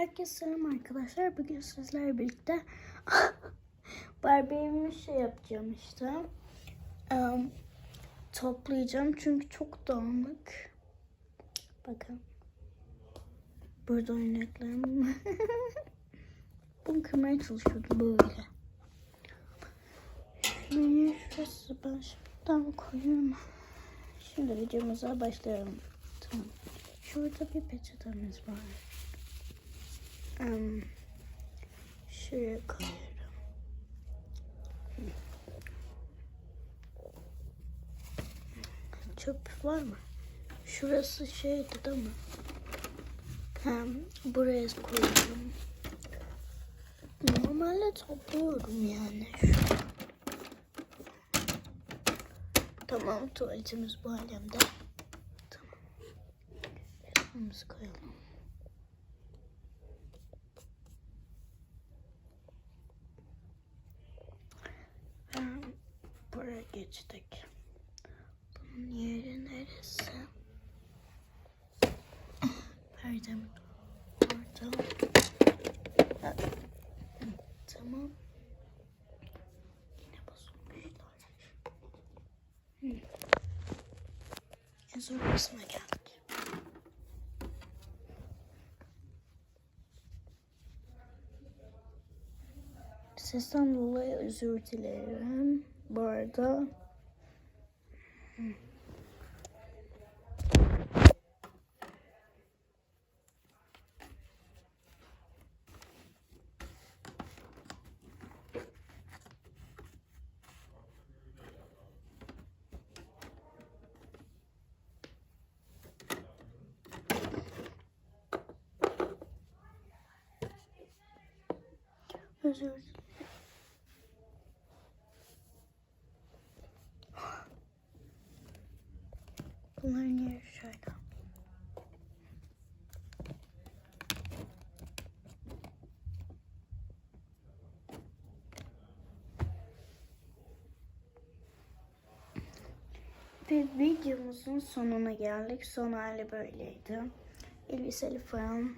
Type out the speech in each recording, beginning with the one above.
Herkese selam arkadaşlar. Bugün sizlerle birlikte Barbie evimi şey yapacağım işte. Em, toplayacağım çünkü çok dağınık. Bakın. Burada oynaklarım. Bunu kırmaya çalışıyordum böyle. Şurayı şurası ben şimdiden koyuyorum. Şimdi videomuza başlayalım. Tamam. Şurada bir peçetemiz var. Em, şuraya koyuyorum. Çöp var mı? Şurası şeydi değil mi? Hem buraya koyuyorum. Normalde topluyorum yani. Tamam tuvaletimiz bu alemde. Tamam. Resmimizi koyalım. Hem geçtik. Bunun yeri neresi? Perdem orada. Tamam. Yine bozulmuşlar. Hı. En zor kısma geldik. Sesten dolayı özür dilerim. Bu arada özür dilerim. Bunların yeri şöyle. Ve videomuzun sonuna geldik. Son hali böyleydi. Elbiseli falan.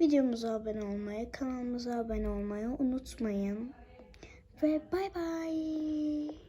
Videomuza abone olmayı, kanalımıza abone olmayı unutmayın. Ve bay bay.